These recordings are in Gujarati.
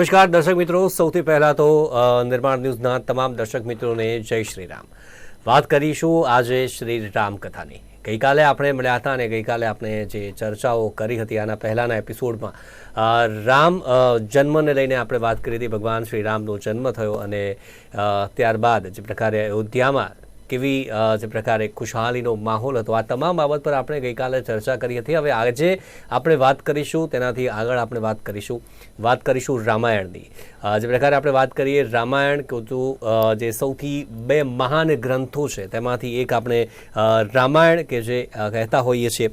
નમસ્કાર, દર્શક મિત્રો. સૌથી પહેલાં તો નિર્માણ ન્યૂઝના તમામ દર્શક મિત્રોને જય શ્રી રામ. વાત કરીશું આજે શ્રી રામ કથાની. ગઈકાલે આપણે મળ્યા હતા અને ગઈકાલે આપણે જે ચર્ચાઓ કરી હતી આના પહેલાંના એપિસોડમાં રામ જન્મને લઈને આપણે વાત કરી હતી. ભગવાન શ્રી રામનો જન્મ થયો અને ત્યારબાદ જે પ્રકારે અયોધ્યામાં કેવી જે પ્રકારે ખુશહાલીનો માહોલ હતો. આ તમામ બાબત પર આપણે ગઈકાલે ચર્ચા કરી હતી. હવે આજે આપણે વાત કરીશું, તેનાથી આગળ આપણે વાત કરીશું વાત કરીશું રામાયણની. જે પ્રકારે આપણે વાત કરીએ રામાયણ કે તો જે સૌથી બે મહાન ગ્રંથો છે, તેમાંથી એક આપણે રામાયણ કે જે કહેતા હોઈએ છીએ.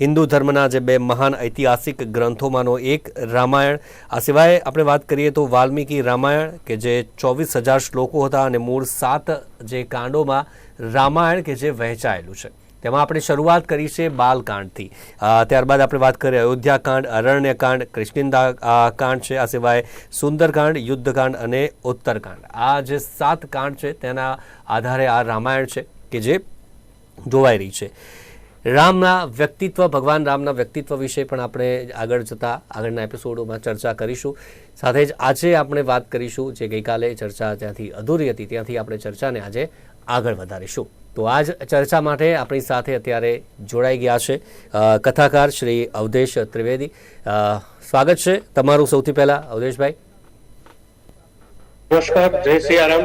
હિન્દુ ધર્મના જે બે મહાન ઐતિહાસિક ગ્રંથોમાંનો એક રામાયણ. આ સિવાય આપણે વાત કરીએ તો વાલ્મીકી રામાયણ, કે જે ચોવીસ હજાર શ્લોકો હતા અને મૂળ સાત જે કાંડોમાં રામાયણ, કે જે વહેંચાયેલું છે. તેમાં આપણે શરૂઆત કરી છે બાલકાંડથી. ત્યારબાદ આપણે વાત કરીએ અયોધ્યાકાંડ, અરણ્યકાંડ કૃષ્ણિંદા કાંડ છે, આ સિવાય સુંદરકાંડ, યુદ્ધકાંડ અને ઉત્તરકાંડ. આ જે સાત કાંડ છે તેના આધારે આ રામાયણ છે, કે જે જોવાઈ રહી છે. રામના વ્યક્તિત્વ ભગવાન રામના વ્યક્તિત્વ વિશે પણ આપણે આગળ જતા આગળના એપિસોડોમાં ચર્ચા કરીશું. સાથે જ આજે આપણે વાત કરીશું જે ગઈકાલે ચર્ચા ત્યાંથી અધૂરી હતી ત્યાંથી આપણે ચર્ચાને આજે આગળ વધારીશું. તો આજ ચર્ચા માટે આપણી સાથે અત્યારે જોડાઈ ગયા છે કથાકાર શ્રી અવધેશ ત્રિવેદી. સ્વાગત છે તમારું સૌથી પહેલા અવધેશભાઈ. નમસ્કાર જય સિયારામ.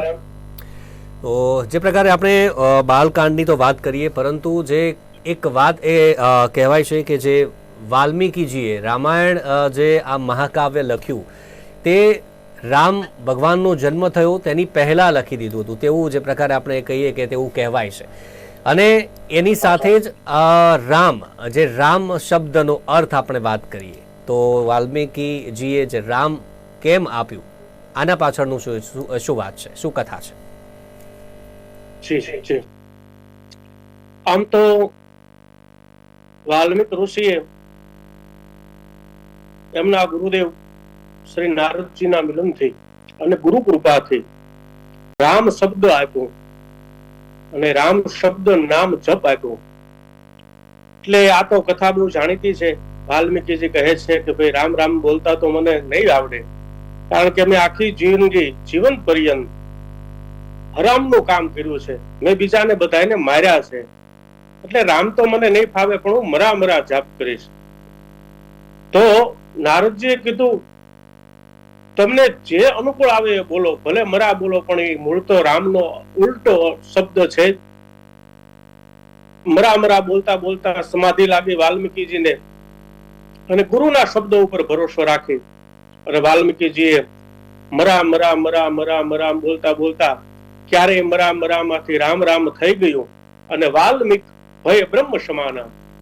તો જે પ્રકારે આપણે બાલકાંડની તો વાત કરીએ પરંતુ જે એક વાત એ કહેવાય છે કે જે વાલ્મીકીજીએ રામાયણ જે આ મહાકાવ્ય લખ્યું, તે રામ ભગવાનનો જન્મ થયો, તેની પહેલાં લખી દીધું હતું. તેવું જે પ્રકારે આપણે કહીએ કે તેવું કહેવાય છે. અને એની સાથે જ રામ, જે રામ શબ્દનો અર્થ આપણે વાત કરીએ, તો વાલ્મીકીજીએ જે રામ કેમ આપ્યું, આના પાછળનું શું, શું- વાત છે? શું કથા છે? આમ તો વાલ્મીક ઋષિએ એમના ગુરુદેવ શ્રી નારદજીના મિલનથી અને ગુરુ કૃપાથી રામ શબ્દ આપ્યો અને રામ શબ્દ નામ જપ આપ્યો. એટલે આ તો કથા બહુ જાણીતી છે. વાલ્મીકીજી કહે છે કે ભાઈ રામ રામ બોલતા તો મને નહીં આવડે. કારણ કે મેં આખી જિંદગી જીવન પર્યંત હરામનું કામ કર્યું છે. મેં બીજાને બધાને માર્યા છે. એટલે રામ તો મને નહીં ફાવે, પણ હું મરા મરા જાપ કરીશ. તો નારદજીએ કીધું, તમને જે અનુકૂળ આવે એ બોલો, ભલે મરા બોલો, પણ એ મૂળ તો રામનો ઉલટો શબ્દ છે મરા મરા બોલતા બોલતા સમાધિ લાગી વાલ્મીકીજીને અને ગુરુના શબ્દો ઉપર ભરોસો રાખી. અને વાલ્મીકીજીએ મરા મરા મરા મરા મરા બોલતા બોલતા ક્યારે મરા, મરામાંથી રામ રામ થઈ ગયું અને વાલ્મીક ભય બ્રહ્મ સમાન.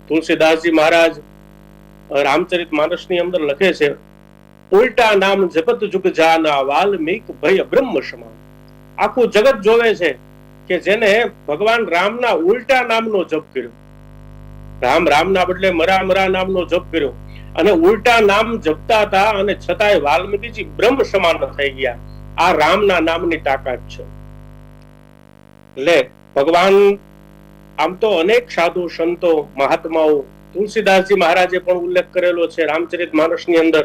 તુલસીદાસજી મહારાજ રામચરિત માનસની અંદર લખે છે, ઉલટા નામ જપત જુગ જાના, વાલ્મીક ભય બ્રહ્મ સમાન. આખું જગત જોવે છે કે જેને ભગવાન રામના ઉલટા નામનો જપ કર્યો. રામ રામના બદલે મરા મરા નામનો જપ કર્યો. અને ઉલટા નામ જપતા હતા અને છતાંય વાલ્મીકીજી બ્રહ્મ સમાન થઈ ગયા. આ રામના નામની તાકાત છે. એટલે ભગવાન આમ તો અનેક સાધુ સંતો, મહાત્માઓ, તુલસીદાસજી મહારાજે પણ ઉલ્લેખ કરેલો છે રામચરિત માનસની અંદર.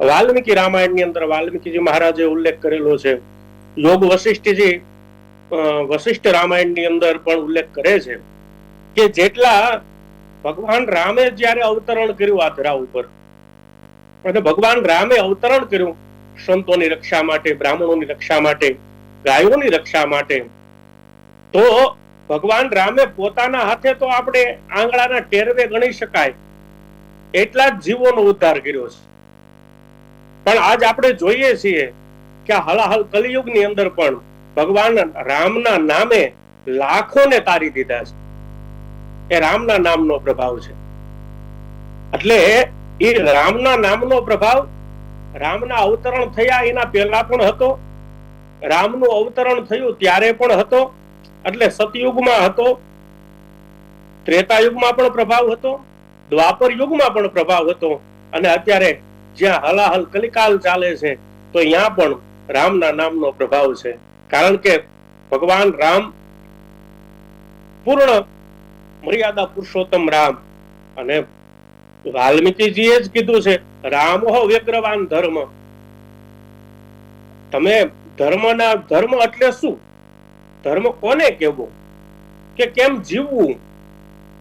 વાલ્મીકી રામાયણની અંદર વાલ્મીકીજી મહારાજે ઉલ્લેખ કરેલો છે. યોગ વશિષ્ઠજી વશિષ્ઠ રામાયણની અંદર પણ ઉલ્લેખ કરે છે કે જેટલા ભગવાન રામે જ્યારે અવતરણ કર્યું આ ધરા ઉપર અને ભગવાન રામે અવતરણ કર્યું સંતોની રક્ષા માટે, બ્રાહ્મણોની રક્ષા માટે, ગાયોની રક્ષા માટે, તો ભગવાન રામે પોતાના હાથે તો આપણે આંગળાના ટેરવે ગણી શકાય. એટલા જ જીવોનો ઉદ્ધાર કર્યો છે. પણ આજ આપણે જોઈએ છીએ કે હલાહલ કલિયુગની અંદર પણ ભગવાન રામના નામે લાખોને તારી દીધા છે. એ રામના નામનો પ્રભાવ છે. એટલે એ રામના નામનો પ્રભાવ રામના અવતરણ થયા એના પહેલા પણ હતો. રામનું અવતરણ થયું ત્યારે પણ હતો. એટલે સતયુગમાં હતો ત્રેતા યુગમાં પણ પ્રભાવ હતો, દ્વાપર યુગમાં પણ પ્રભાવ હતો, અને અત્યારે જ્યાં હલાહલ કલિકાલ ચાલે છે, તો ત્યાં પણ રામના નામનો પ્રભાવ છે. કારણ કે ભગવાન રામ પૂર્ણ મર્યાદા પુરુષોત્તમ રામ. અને વાલ્મીકીજીએ જ કીધું છે, રામો વ્યગ્રવાન ધર્મ. તમે ધર્મના, ધર્મ એટલે શું? ધર્મ કોને કેવો કે કેમ જીવવું?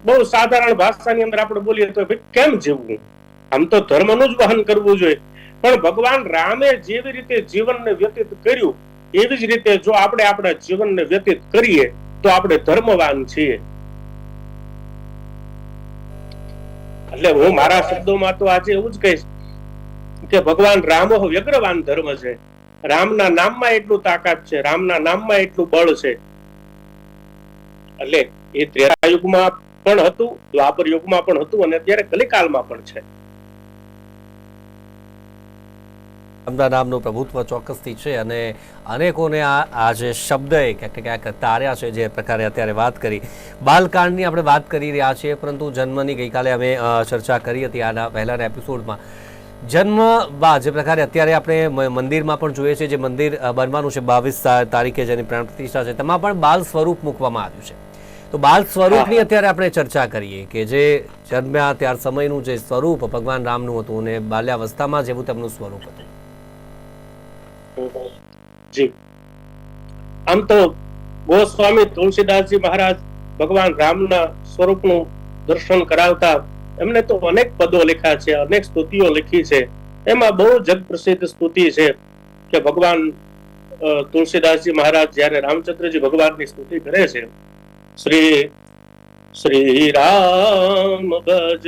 બહુ સાધારણ ભાષાની અંદર આપણે બોલીએ તો કેમ જીવવું? આમ તો ધર્મનું જ વહન કરવું જોઈએ. પણ ભગવાન રામે જેવી રીતે જીવનને વ્યતીત કર્યું, એવી જ રીતે જો આપણે આપણા જીવનને વ્યતીત કરીએ, તો આપણે ધર્મવાન છીએ. એટલે હું મારા શબ્દોમાં તો આજે એવું જ કહીશ કે ભગવાન રામ વ્યગ્રવાન ધર્મ છે. રામના નામમાં એટલું તાકાત છે, રામના નામમાં એટલું બળ છે. એટલે એ ત્રેતા યુગમાં પણ હતું, દ્વાપર યુગમાં પણ હતું અને અત્યારે કલિકાલમાં પણ છે. રામના નામનું પ્રભુત્વ ચોક્કસથી છે અને અનેકોને આ આ જે શબ્દ ક્યાંક ક્યાંક તાર્યા છે જે પ્રકારે અત્યારે વાત કરી. બાલકાંડની આપણે વાત કરી રહ્યા છીએ, પરંતુ જન્મની ગઈકાલે અમે ચર્ચા કરી હતી આના પહેલાના એપિસોડમાં જન્મ બા જે પ્રકારે અત્યારે આપણે મંદિરમાં પણ જોઈએ છીએ જે મંદિર બનવાનું છે બાવીસ તારીખે જેની પ્રાણ પ્રતિષ્ઠા છે તેમાં પણ બાલ સ્વરૂપ મૂકવામાં આવ્યું છે. તો બાલ સ્વરૂપની અત્યારે આપણે ચર્ચા કરીએ કે જે જન્મ્યા ત્યાર સમયનું જે સ્વરૂપ ભગવાન રામનું હતું અને બાલ્યાવસ્થામાં જેવું તેમનું સ્વરૂપ હતું. જી. આમ તો ગોસ્વામી તુલસીદાસજી મહારાજ ભગવાન રામના સ્વરૂપનું દર્શન કરાવતા એમને તો અનેક પદો લખ્યા છે, અનેક સ્તુતિઓ લખી છે. એમાં બહુ જગ પ્રસિદ્ધ સ્તુતિ છે કે ભગવાન તુલસીદાસજી મહારાજ જ્યારે રામચંદ્રજી ભગવાનની સ્તુતિ કરે છે, શ્રી શ્રી રામ ભજ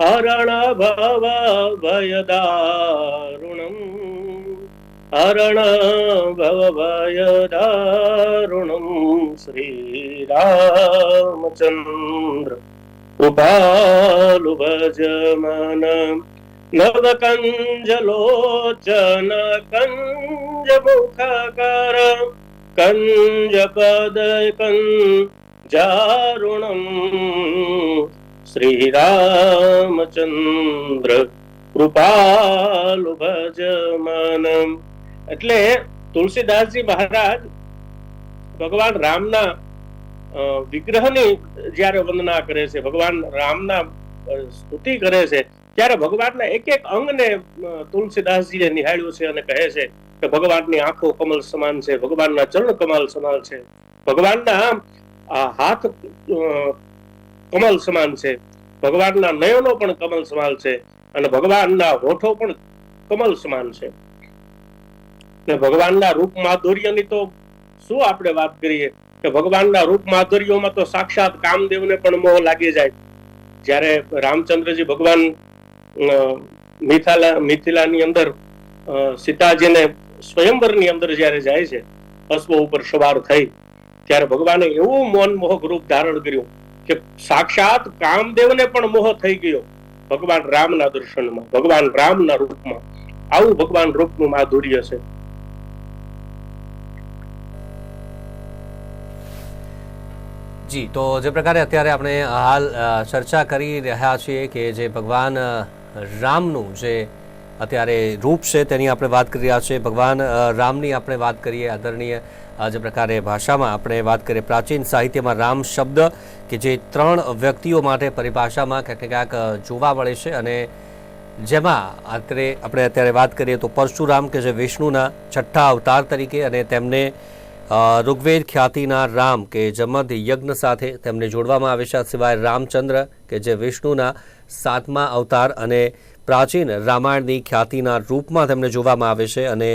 હરણ ભવ ભયદારુણમ, હરણ ભવ ભયદારુણમ, શ્રી રામચંદ્ર. કૃપાલુ ભજ મન નવ કંજ મુખ કર કંજ પદ કંજારુણમ શ્રી રામચંદ્ર કૃપાલુ ભજ એટલે તુલસીદાસજી મહારાજ ભગવાન રામના વિગ્રહની જ્યારે વંદના કરે છે, ભગવાન રામના સ્તુતિ કરે છે, ત્યારે ભગવાનના એક એક અંગને તુલસીદાસજીએ નિહાળ્યું છે અને કહે છે કે ભગવાનની આંખો કમલ સમાન છે, ભગવાનના ચરણ કમલ સમાન છે, ભગવાનના હાથ કમલ સમાન છે, ભગવાનના નયનો પણ કમલ સમાન છે અને ભગવાનના હોઠો પણ કમલ સમાન છે. ને ભગવાનના રૂપ માધુર્યની તો શું આપણે વાત કરીએ? કે ભગવાનના રૂપ માધુર્યોમાં તો સાક્ષાત કામદેવને પણ મોહ લાગી જાય. જ્યારે રામચંદ્રજી ભગવાન મિથાલા, મિથિલાની અંદર સીતાજીને સ્વયંવરની અંદર જ્યારે જાય છે, અશ્વ ઉપર સવાર થઈ, ત્યારે ભગવાને એવું મોહનમોહક રૂપ ધારણ કર્યું કે સાક્ષાત કામદેવને પણ મોહ થઈ ગયો. ભગવાન રામના દર્શનમાં, ભગવાન રામના રૂપમાં. આવું ભગવાન રૂપનું માધુર્ય છે. જી, તો જે પ્રકારે અત્યારે આપણે હાલ ચર્ચા કરી રહ્યા છીએ કે જે ભગવાન રામનું જે અત્યારે રૂપ છે તેની આપણે વાત કરી રહ્યા છીએ. ભગવાન રામની આપણે વાત કરીએ, આદરણીય જે પ્રકારે ભાષામાં આપણે વાત કરીએ, પ્રાચીન સાહિત્યમાં રામ શબ્દ કે જે ત્રણ વ્યક્તિઓ માટે પરિભાષામાં ક્યાંક ક્યાંક જોવા મળે છે અને જેમાં અત્યારે આપણે અત્યારે વાત કરીએ તો પરશુરામ કે જે વિષ્ણુના છઠ્ઠા અવતાર તરીકે અને તેમને ઋગ્વેદ ખ્યાતિના રામ કે જમદ યજ્ઞ સાથે તેમને જોડવામાં આવે છે સિવાય રામચંદ્ર કે જે વિષ્ણુના સાતમા અવતાર અને પ્રાચીન રામાયણની ખ્યાતિના રૂપમાં તેમને જોવામાં આવે છે અને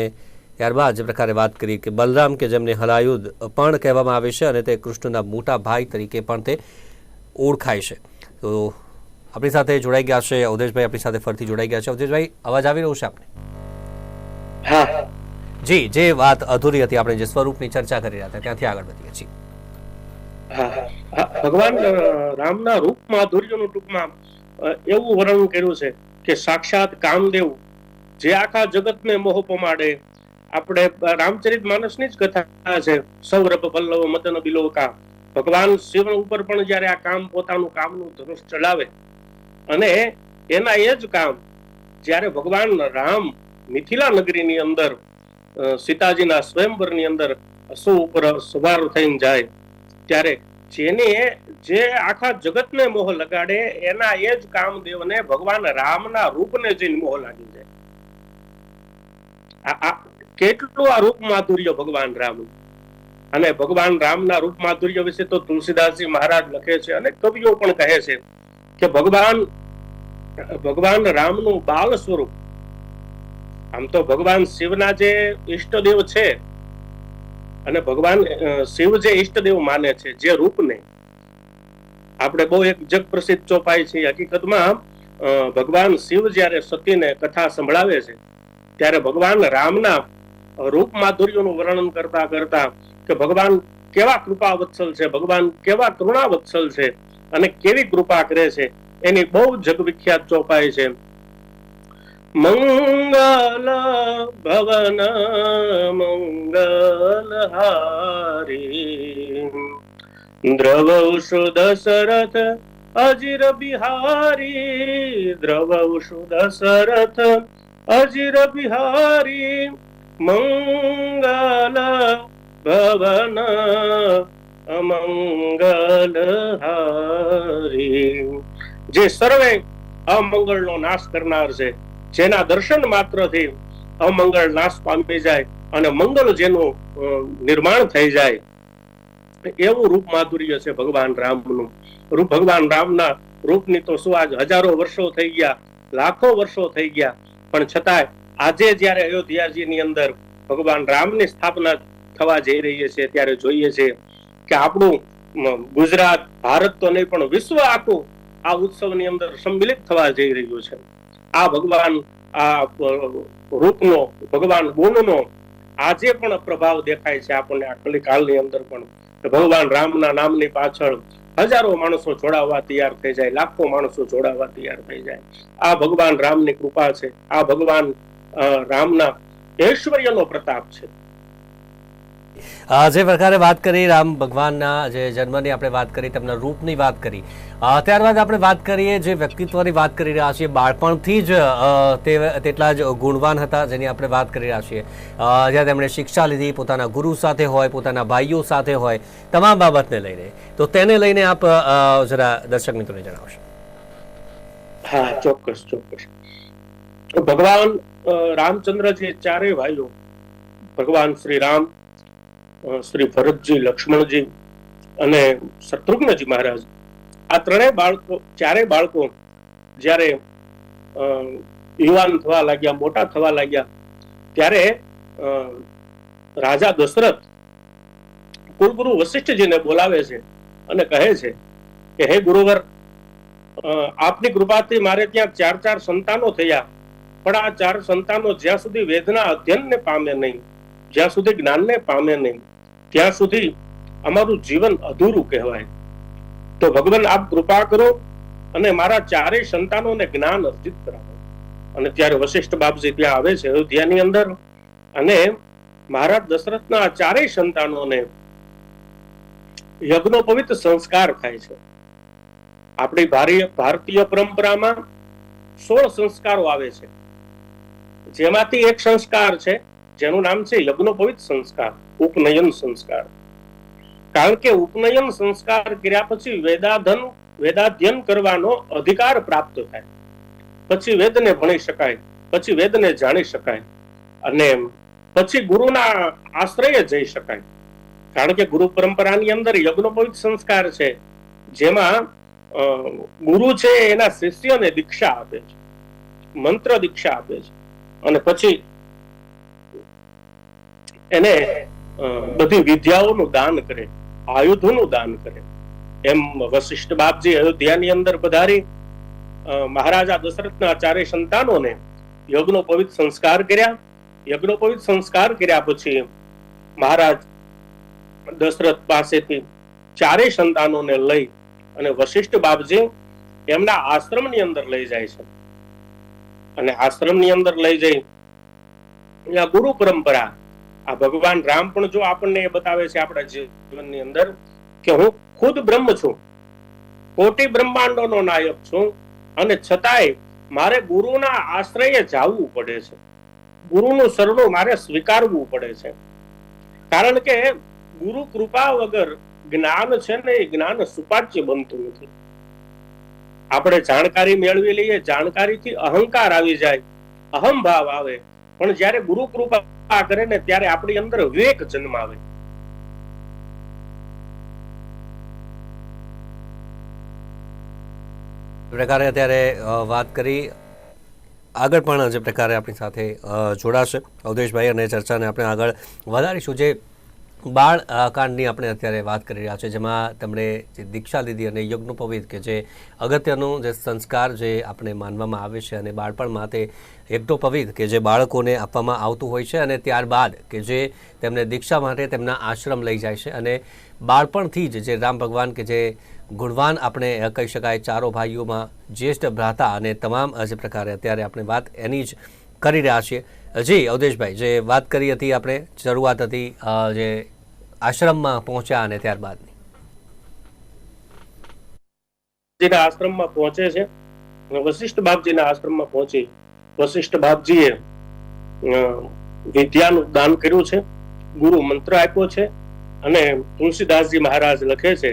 ત્યારબાદ જે પ્રકારે વાત કરી કે બલરામ કે જેમને હલાયુદ્ધ પણ કહેવામાં આવે છે અને તે કૃષ્ણના મોટા ભાઈ તરીકે પણ તે ઓળખાય છે. તો આપણી સાથે જોડાઈ ગયા છે, અવધેશભાઈ આપણી સાથે ફરીથી જોડાઈ ગયા છે. અવધેશભાઈ, અવાજ આવી રહ્યો છે આપણે હા. જી, જે વાત અધૂરી હતી, આપણે જે સ્વરૂપની ચર્ચા કરી રહ્યા હતા, ત્યાંથી આગળ વધીએ છીએ. ભગવાન રામના રૂપમાં માધુર્યનું ટૂંકમાં એવું વર્ણન કર્યું છે કે સાક્ષાત કામદેવ જે આખા જગતને મોહ પમાડે. આપણે રામચરિત માનસની જ કથા છે સૌરભ પલ્લવ મદન બિલોકા. ભગવાન શિવ ઉપર પણ જ્યારે આ કામ પોતાનું કામનું ધનુષ ચલાવે અને એના એ જ કામ જ્યારે ભગવાન રામ મિથિલા નગરીની અંદર સીતાજીના સ્વયંવરની અંદર સો ઉપર સવાર થઈને જાય. ત્યારે જેને જે આખા જગતને મોહ લગાડે, એના એ જ કામદેવને ભગવાન રામના રૂપને જઈને મોહ લાગી જાય. કેટલું આ રૂપ માધુર્ય ભગવાન રામ. અને ભગવાન રામના રૂપ માધુર્ય વિશે તો તુલસીદાસજી મહારાજ લખે છે અને કવિઓ પણ કહે છે કે ભગવાન ભગવાન રામનું બાલ સ્વરૂપ આમ તો ભગવાન શિવના જે ઈષ્ટદેવ છે અને ભગવાન શિવ જે ઈષ્ટદેવ માને છે, જે રૂપને આપણે બહુ એક જગ પ્રસિદ્ધ ચોપાઈ છે. હકીકતમાં ભગવાન શિવ જ્યારે સતીને કથા સંભળાવે છે, ત્યારે ભગવાન રામના રૂપ માધુર્યનું વર્ણન કરતા કરતા કે ભગવાન કેવા કૃપા વત્સલ છે, ભગવાન કેવા કરુણા વત્સલ છે અને કેવી કૃપા કરે છે, એની બહુ જગવિખ્યાત ચોપાઈ છે. મંગલ ભવન મંગલ હારી દ્રવૌષુ દશરથ અજીર બિહારી દ્રવૌષુ દશરથ અજીર બિહારી મંગલ ભવન અમંગલ હારી જે સર્વે અમંગળનો નાશ કરનાર છે. જેના દર્શન માત્રથી અમંગળ નાશ પામી જાય અને મંગળ જેનું નિર્માણ થઈ જાય. એવું રૂપ માધુર્ય છે ભગવાન રામનું. રૂપ ભગવાન રામના રૂપની તો શું આજ હજારો વર્ષો થઈ ગયા, લાખો વર્ષો થઈ ગયા. પણ છતાંય આજે જ્યારે અયોધ્યાજીની અંદર ભગવાન રામની સ્થાપના થવા જઈ રહી છે ત્યારે જોઈએ છે કે આપણું ગુજરાત, ભારત તો નહીં પણ વિશ્વ આખું આ ઉત્સવની અંદર સંમિલિત થવા જઈ રહ્યું છે. આ ભગવાન, આ રૂપનો, ભગવાન ગુણનો આજે પણ પ્રભાવ દેખાય છે આપણને આ કલિકાલની અંદર પણ. ભગવાન રામના નામની પાછળ હજારો માણસો જોડાવા તૈયાર થઈ જાય, લાખો માણસો જોડાવા તૈયાર થઈ જાય. આ ભગવાન રામની કૃપા છે. આ ભગવાન રામના ઐશ્વર્યનો પ્રતાપ છે. જે પ્રકારે વાત કરી રામ ભગવાનના જે જન્મની આપણે વાત કરી, તેમના રૂપની વાત કરી ત્યારબાદ આપણે વાત કરીએ જે વ્યક્તિત્વની વાત કરી રહ્યા છીએ, બાળપણથી જ તે તેટલા જ ગુણવાન હતા જેની આપણે વાત કરી રહ્યા છીએ. જ્યાં તેમણે શિક્ષા લીધી, પોતાના ગુરુ સાથે હોય, પોતાના ભાઈઓ સાથે હોય, તમામ બાબતને લઈને. તો તેને લઈને આપ જરા દર્શક મિત્રોને જણાવશો. હા, ચોક્કસ ચોક્કસ. ભગવાન રામચંદ્ર જે ચારે ભાઈઓ. ભગવાન શ્રી રામ શ્રી ભરતજી, લક્ષ્મણજી અને શત્રુઘ્નજી મહારાજ. આ ત્રણેય બાળકો, ચારેય બાળકો જ્યારે યુવાન થવા લાગ્યા, મોટા થવા લાગ્યા, ત્યારે રાજા દશરથ કુલગુરુ વશિષ્ઠજીને બોલાવે છે અને કહે છે કે, હે ગુરુવર આપની કૃપાથી મારે ત્યાં ચાર ચાર સંતાનો થયા, પણ આ ચાર સંતાનો જ્યાં સુધી વેદના અધ્યયનને પામે નહીં જ્યાં સુધી જ્ઞાનને પામે નહીં, ત્યાં સુધી અમારું જીવન અધૂરું કહેવાય. તો ભગવાન, આપ કૃપા કરો અને મારા ચારેય સંતાનોને જ્ઞાન અર્જિત કરાવો. અને ત્યારે વશિષ્ઠ બાપજી ત્યાં આવે છે, અયોધ્યાની અંદર. અને મહારાજ દશરથના આ ચારેય સંતાનોને યજ્ઞોપવિત સંસ્કાર થાય છે. આપણી ભારી- ભારતીય પરંપરામાં સોળ સંસ્કારો આવે છે. જેમાંથી એક સંસ્કાર છે જેનું નામ છે યજ્ઞોપવિત સંસ્કાર, ઉપનયન સંસ્કાર. કારણ કે ઉપનયન સંસ્કાર કર્યા પછી વેદાધન, વેદાધ્યન કરવાનો અધિકાર પ્રાપ્ત થાય. પછી વેદને ભણી શકાય, પછી વેદને જાણી શકાય, અને પછી ગુરુના આશ્રય જઈ શકાય. કારણ કે ગુરુ પરંપરાની અંદર યજ્ઞોપવિત સંસ્કાર છે, જેમાં ગુરુ છે એના શિષ્યને દીક્ષા આપે છે, મંત્ર દીક્ષા આપે છે, અને પછી એને બધી વિદ્યાઓનું દાન કરે, આયુધોનું દાન કરે. એમ વશિષ્ઠ બાપજી અયોધ્યાની અંદર પધારી મહારાજા દશરથના ચારે સંતાનોને યજ્ઞોપવિત સંસ્કાર કર્યા. યજ્ઞોપવિત સંસ્કાર કર્યા પછી મહારાજ દશરથ પાસેથી ચારેય સંતાનોને લઈ અને વશિષ્ઠ બાપજી એમના આશ્રમની અંદર લઈ જાય છે. અને આશ્રમની અંદર લઈ જઈ ગુરુ પરંપરા આ ભગવાન રામ પણ જો આપણને એ બતાવે છે આપણા જીવનની અંદર કે હું ખુદ બ્રહ્મ છું, કોટી બ્રહ્માંડોનો નાયક છું અને છતાંય મારે ગુરુના આશ્રયે જાવું પડે છે. ગુરુનું શરણું મારે સ્વીકારવું પડે છે. કારણ કે ગુરુ કૃપા વગર જ્ઞાન છે ને એ જ્ઞાન સુપાચ્ય બનતું નથી. આપણે જાણકારી મેળવી લઈએ, જાણકારીથી અહંકાર આવી જાય અહમ ભાવ આવે પણ જ્યારે ગુરુ કૃપા કરે ને ત્યારે આપણી અંદર વિવેક જન્માવે. પ્રકારે અત્યારે વાત કરી, આગળ પણ જે પ્રકારે આપણી સાથે જોડાશે. અવધેશભાઈ અને ચર્ચાને આપણે આગળ વધારીશું. જે બાળ કાંડની આપણે અત્યારે વાત કરી રહ્યા છે જેમાં તેમણે જે દીક્ષા લીધી અને યજ્ઞોપવિત કે જે અગત્યનો જે સંસ્કાર જે આપણે માનવામાં આવે છે અને બાળપણમાં તે યજ્ઞોપવિત કે જે બાળકોને આપવામાં આવતું હોય છે અને ત્યારબાદ કે જે તેમને દીક્ષા માટે તેમના આશ્રમ લઈ જાય છે અને બાળપણથી જ જે રામ ભગવાન કે જે ગુણવાન આપણે કહી શકાય ચારો ભાઈઓમાં જ્યેષ્ઠ ભ્રાતા અને તમામ જે પ્રકારે અત્યારે આપણે વાત એની જ કરી રહ્યા છીએ. જી અવધેશભાઈ, જે વાત કરી હતી આપણે, શરૂઆત હતી જે આશ્રમમાં પહોંચ્યા અને ત્યારબાદની. જીના આશ્રમમાં પહોંચે છે. વશિષ્ઠ બાપજીના આશ્રમમાં પહોંચી વશિષ્ઠ બાપજીએ વિદ્યાનું દાન કર્યું છે. ગુરુ મંત્ર આપ્યો છે. અને તુલસીદાસજી મહારાજ લખે છે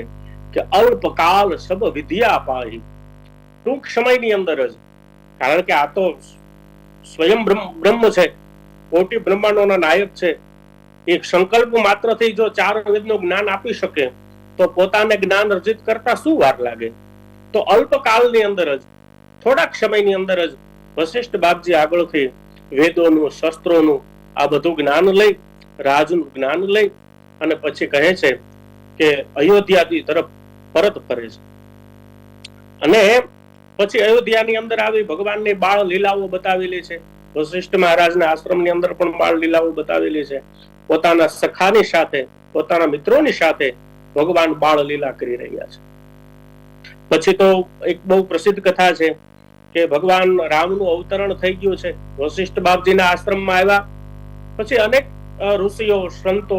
કે અલ્પકાલ સબ વિદ્યા પાહી. ટૂંક સમયની અંદર જ, કારણ કે આ તો સ્વયં બ્રહ્મ છે. કોટી બ્રહ્માંડોના નાયક છે. એક સંકલ્પ માત્રથી જો ચાર વેદનું જ્ઞાન આપી શકે, તો પોતાને જ્ઞાન અર્જિત કરતા શું વાર લાગે? તો અલ્પકાલની અંદર જ, થોડાક સમયની અંદર જ વશિષ્ઠ બાપજી આગળથી વેદોનું, શસ્ત્રોનું આ બધું જ્ઞાન લઈ, રાજનું જ્ઞાન લઈ અને પછી કહે છે કે અયોધ્યાથી તરફ પરત ફરે છે. અને પછી અયોધ્યાની અંદર આવી ભગવાનની બાળ લીલાઓ બતાવેલી છે. વશિષ્ઠ મહારાજના આશ્રમની અંદર પણ બાળ લીલાઓ બતાવેલી છે. પોતાના સખાની સાથે, પોતાના મિત્રોની સાથે ભગવાન બાળ લીલા કરી રહ્યા છે. પછી તો એક બહુ પ્રસિદ્ધ કથા છે કે ભગવાન રામનું અવતરણ થઈ ગયું છે. વશિષ્ઠ બાપજીના આશ્રમમાં આવ્યા. પછી અનેક ઋષિઓ, સંતો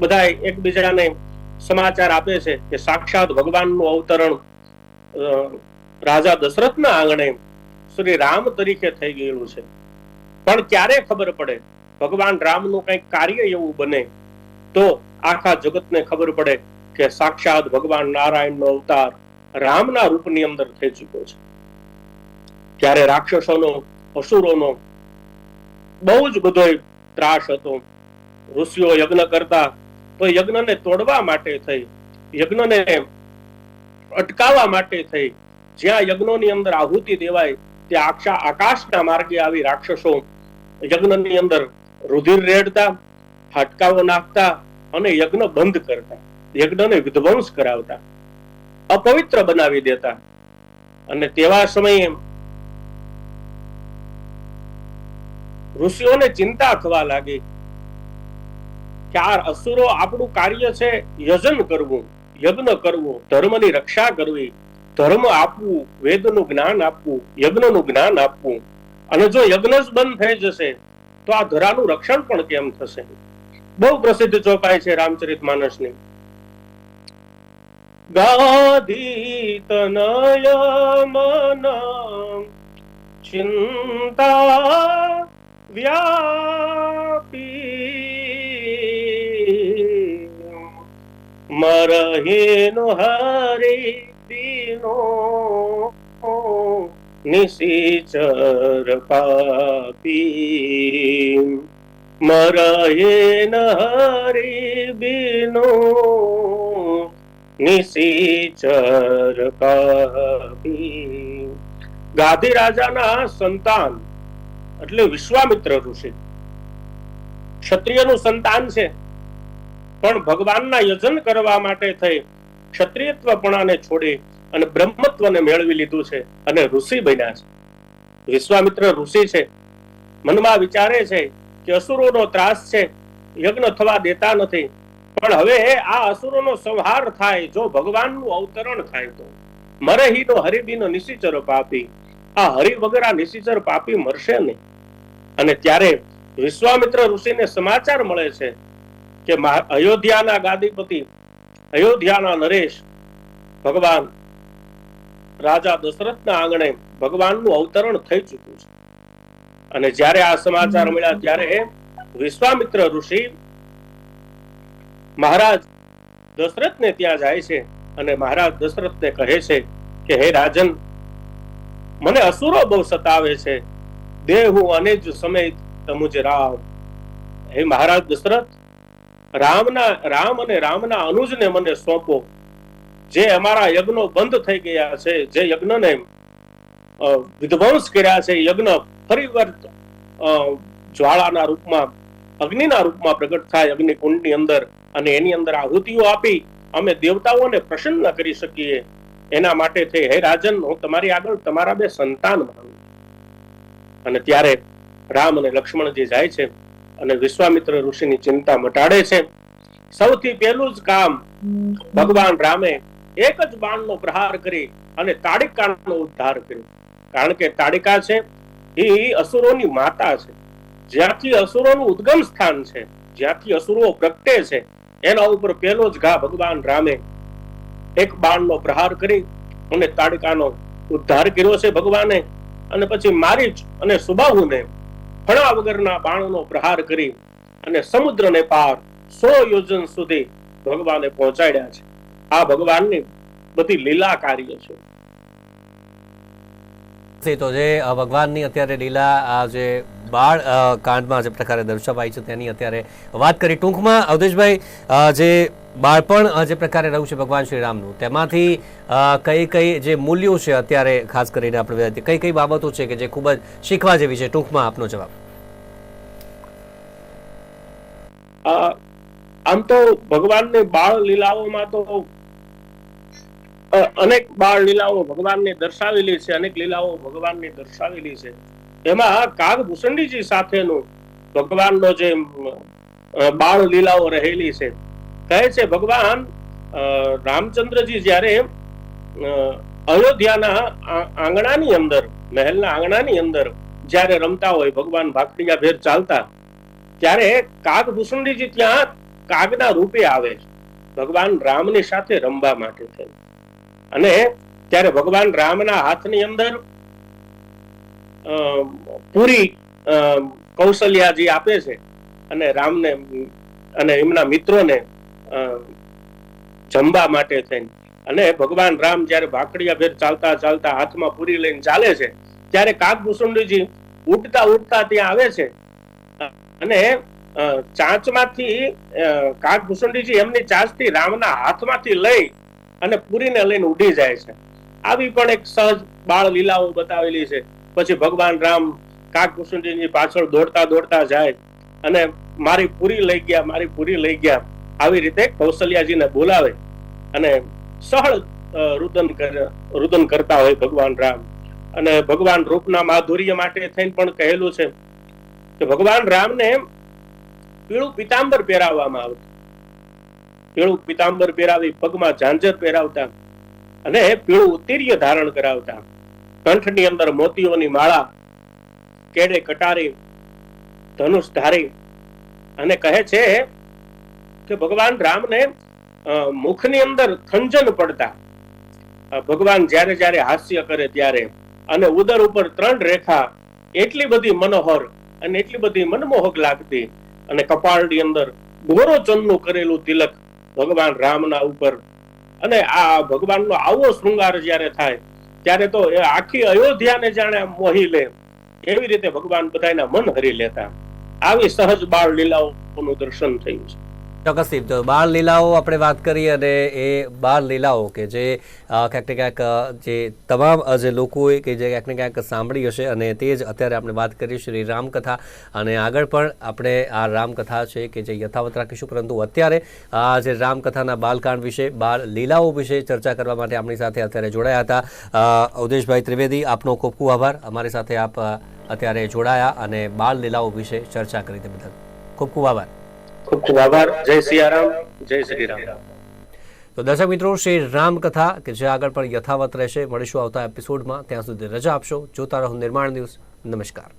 બધા એકબીજાને સમાચાર આપે છે કે સાક્ષાત ભગવાનનું અવતરણ રાજા દશરથના આંગણે શ્રી રામ તરીકે થઈ ગયેલું છે. પણ ક્યારે ખબર પડે? ભગવાન રામનું કંઈક કાર્ય એવું બને, તો આખા જગતને ખબર પડે કે સાક્ષાત ભગવાન નારાયણનો અવતાર રામના રૂપની અંદર થઈ ચૂક્યો છે. ત્યારે રાક્ષસોનો, અસુરોનો બહુ જ બધો ત્રાસ હતો, ઋષિઓ યજ્ઞ કરતા, તો યજ્ઞને તોડવા માટે થઈ, યજ્ઞને અટકાવવા માટે થઈ, જ્યાં યજ્ઞોની અંદર આહુતિ દેવાય, ત્યાં આકાશના માર્ગે આવી રાક્ષસો યજ્ઞની અંદર રુધિર રેડતા હાટકાઓ નાખતા અને યજ્ઞ બંધ કરતા, યજ્ઞને વિધ્વંસ કરાવતા, અપવિત્ર બનાવી દેતા. અને તેવા સમયે ઋષિઓને ચિંતા થવા લાગી કે અસુરો આપણું કાર્ય છે યજન કરવું, યજ્ઞ કરવું, ધર્મની રક્ષા કરવી, ધર્મ આપવું, વેદનું જ્ઞાન આપવું, યજ્ઞનું જ્ઞાન આપવું. અને જો યજ્ઞ જ બંધ થઈ જશે તો આ ધરાનું રક્ષણ પણ કેમ થશે? બહુ પ્રસિદ્ધ ચોપાઈ છે રામચરિત માનસની. ગાધી તનય મન ચિંતા વ્યાપી મરહીનો હરી દીનો નિશિચર પાપી મરાયે નહરી બિનો નિશિચર પાપી ગાદી રાજાના સંતાન એટલે વિશ્વામિત્ર ઋષિ. ક્ષત્રિયનું સંતાન છે, પણ ભગવાનના યજન કરવા માટે થઈ, ક્ષત્રિયત્વપણાને છોડી અને બ્રહ્મત્વને મેળવી લીધું છે અને ઋષિ બન્યા છે. વિશ્વામિત્ર ઋષિ છે. મનમાં વિચારે છે કે અસુરોનો ત્રાસ છે. યજ્ઞ થવા દેતા નથી. પણ હવે આ અસુરોનો સંહાર થાય જો ભગવાનનું અવતરણ થાય તો. મરે હિનો હરિબીનો નિશિચર પાપી. આ હરિ વગર આ નિશિચર પાપી મરશે નહીં. અને ત્યારે વિશ્વામિત્ર ઋષિને સમાચાર મળે છે કે અયોધ્યાના ગાદીપતિ, અયોધ્યાના નરેશ, ભગવાન રાજા દશરથના આંગણે ભગવાનનું અવતરણ થઈ ચૂક્યું છે. અને જ્યારે આ સમાચાર મળ્યા ત્યારે વિશ્વામિત્ર ઋષિ મહારાજ દશરથને ત્યાં જાય છે અને મહારાજ દશરથને કહે છે કે, હે રાજન, મને અસુરો બહુ સતાવે છે. દેહ હું અને જ સમય તમુજ રાવ. હે મહારાજ દશરથ, રામના, રામ અને રામના અનુજને મને સોંપો. જે અમારા યજ્ઞો બંધ થઈ ગયા છે જે યજ્ઞને વિધ્વંસ કર્યા છે યજ્ઞ ફરી વાર જ્વાળાના રૂપમાં અગ્નિના રૂપમાં પ્રગટ થાય અગ્નિ કુંડની અંદર અને એની અંદર આહુતિઓ આપી અમે દેવતાઓને પ્રસન્ન કરી શકીએ. એના માટે થઈ હે રાજન હું તમારી આગળ તમારા બે સંતાન માનું અને ત્યારે રામ અને લક્ષ્મણજી જાય છે અને વિશ્વામિત્ર ઋષિની ચિંતા મટાડે છે. સૌથી પહેલું જ કામ ભગવાન રામે એક જ બાણનો પ્રહાર કરી અને તાડિકાનો ઉદ્ધાર કર્યો. કારણ કે તાડિકા છે, એ અસુરોની માતા છે. જ્યાંથી અસુરોનું ઉદ્ગમ સ્થાન છે, જ્યાંથી અસુરો પ્રગટે છે, એના ઉપર પહેલો જ ઘા ભગવાન રામે એક બાણનો પ્રહાર કરી અને તાડિકાનો ઉદ્ધાર કર્યો છે ભગવાને. અને પછી મારીચ અને સુબાહુને ફણા વગરના બાણનો પ્રહાર કરી અને સમુદ્રને પાર સો યોજન સુધી ભગવાને પહોંચાડ્યા છે. આ ભગવાનની બધી લીલા કાર્ય છે. તો જે ભગવાનની અત્યારે લીલા જે બાળ કાંડમાં જે પ્રકારે દર્શાવાઈ છે તેની અત્યારે વાત કરી. ટૂંકમાં અવધેશભાઈ જે બાળપણ જે પ્રકારે રહ્યું છે ભગવાન શ્રી રામનું તેમાંથી કઈ કઈ જે મૂલ્યો છે અત્યારે ખાસ કરીને આપણે કઈ કઈ બાબતો છે કે જે ખૂબ જ શીખવા જેવી છે? ટૂંકમાં આપનો જવાબ. આમ તો ભગવાનની બાળ લીલાઓમાં તો અનેક બાળ લીલાઓ ભગવાનને દર્શાવેલી છે, અનેક લીલાઓ ભગવાનની દર્શાવેલી છે. એમાં કાગભૂષણજીજી સાથેનું ભગવાનનો જે બાળ લીલાઓ રહેલી છે. કહે છે, ભગવાન રામચંદ્રજી જ્યારે અયોધ્યાના આંગણાની અંદર, મહેલના આંગણાની અંદર જ્યારે રમતા હોય, ભગવાન ભાકડીયા ભેર ચાલતા, ત્યારે કાગભૂષણજીજી ત્યાં કાગના રૂપે આવે છે. ભગવાન રામની સાથે રમવા માટે થઈ અને ત્યારે ભગવાન રામના હાથની અંદર પૂરી કૌશલ્યાજી આપે છે અને રામને અને એમના મિત્રોને જમવા માટે થઈને. અને ભગવાન રામ જયારે ભાકડિયા ભેર ચાલતા ચાલતા હાથમાં પૂરી લઈને ચાલે છે ત્યારે કાગભૂષણજી ઉડતા ઉડતા ત્યાં આવે છે. અને ચાંચમાંથી અ, કાગભૂષણજીજી એમની ચાંચથી રામના હાથમાંથી લઈ અને પૂરીને લઈને ઉડી જાય છે. આવી પણ એક સહજ બાળ લીલાઓ બતાવેલી છે. પછી ભગવાન રામ કાગભૂષણજીની પાછળ દોડતા દોડતા જાય અને મારી પૂરી લઈ ગયા, મારી પૂરી લઈ ગયા. આવી રીતે કૌશલ્યાજીને બોલાવે અને સહળ રુદન રુદન કરતા હોય ભગવાન રામ. અને ભગવાન રૂપના માધુર્ય માટે થઈને પણ કહેલું છે કે ભગવાન રામને પીળું પિતાંબર પહેરાવવામાં આવતું. પીળું પિતાંબર પહેરાવી પગમાં ઝાંઝર પહેરાવતા અને પીળું ઉત્તીર્ય ધારણ કરાવતા. કંઠની અંદર મોતીઓની માળા કેડે કટારી, ધનુષ ધારી અને કહે છે કે ભગવાન રામને મુખની અંદર ખંજન પડતા. ભગવાન જ્યારે જ્યારે હાસ્ય કરે ત્યારે અને ઉદર ઉપર ત્રણ રેખા એટલી બધી મનોહર અને એટલી બધી મનમોહક લાગતી અને કપાળની અંદર ગોરો ચંદનું કરેલું તિલક ભગવાન રામના ઉપર. અને આ ભગવાનનો આવો શૃંગાર જ્યારે થાય, ત્યારે તો એ આખી અયોધ્યાને જાણે મોહી લે. એવી રીતે ભગવાન બધાના મન હરી લેતા. આવી સહજ બાળ લીલાઓનું દર્શન થયું છે. ચોક્કસથી તો બાળ લીલાઓ આપણે વાત કરીએ અને એ બાળ લીલાઓ કે જે ક્યાંક ને ક્યાંક જે તમામ જે લોકોએ કે જે ક્યાંક ને ક્યાંક સાંભળી હશે અને તે જ અત્યારે આપણે વાત કરીએ શ્રી રામકથા અને આગળ પણ આપણે આ રામકથા છે કે જે યથાવત રાખીશું. પરંતુ અત્યારે આ જે રામકથાના બાલકાંડ વિશે, બાળ લીલાઓ વિશે ચર્ચા કરવા માટે આપણી સાથે અત્યારે જોડાયા હતા. ઉદેશભાઈ ત્રિવેદી, આપનો ખૂબ ખૂબ આભાર. અમારી સાથે આપ અત્યારે જોડાયા અને બાળ લીલાઓ વિશે ચર્ચા કરી તે બદલ. ખૂબ ખૂબ આભાર. ખૂબ ખૂબ આભાર. જય સિયારામ. જય શ્રી રામ તો દર્શક મિત્રો, શ્રી રામકથા, કે જે આગળ પણ યથાવત રહેશે, મળીશું આવતા એપિસોડમાં ત્યાં સુધી રજા આપશો. જોતા રહો નિર્માણ ન્યૂઝ. નમસ્કાર.